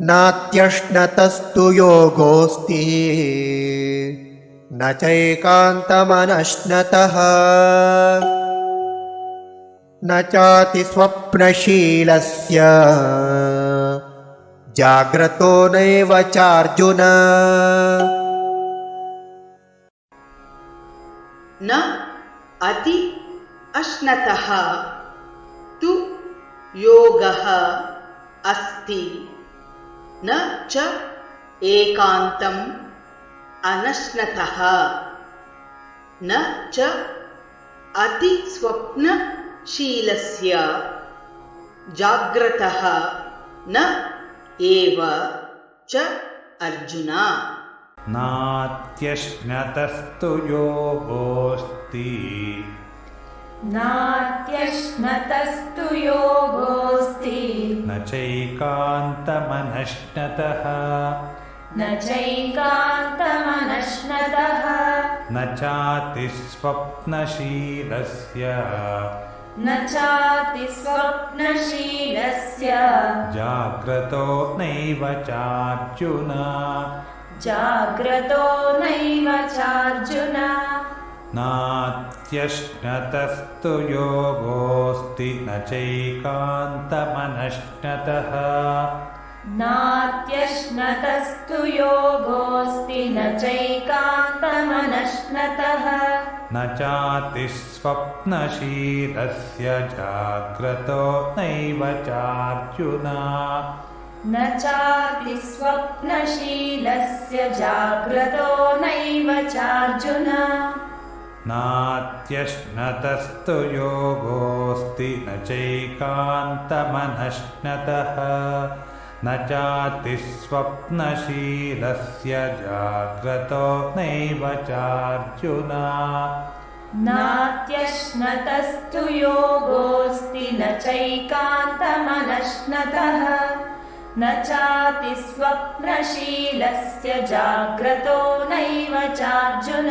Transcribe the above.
नात्यश्नतस्तु योगोऽस्ति। न चैकान्तमनश्नतः। न चातिस्वप्नशीलस्य जाग्रतो नैव चार्जुन। न अति अश्नतः। तु योगः अस्ति। न च एकान्तम् अनश्नतः। न च अतिस्वप्नशीलस्य जाग्रतः। न एव च अर्जुन। नात्यश्नतस्तु योगोऽस्ति नात्यश्नतस्तु योगोऽस्ति। न चैकान्तमनश्नतः। न चैकान्तमनश्नतः। न चातिस्वप्नशीलस्य न चातिस्वप्नशीलस्य जाग्रतो नैव चार्जुन। जाग्रतो नैव चार्जुन नात्यश्नतस्तु योगोऽस्ति न चैकान्तमनश्नतः नात्यश्नतस्तु योगोऽस्ति न चैकान्तमनश्नतः न चातिस्वप्नशीलस्य जाग्रतो नैव चार्जुन। न चातिस्वप्नशीलस्य जाग्रतो नैव चार्जुन नात्यश्नतस्तु योगोऽस्ति न चैकान्तमनश्नतः। न चातिस्वप्नशीलस्य जाग्रतो नैव चार्जुन। नात्यश्नतस्तु योगोऽस्ति न चैकान्तमनश्नतः। न चातिस्वप्नशीलस्य जाग्रतो नैव चार्जुन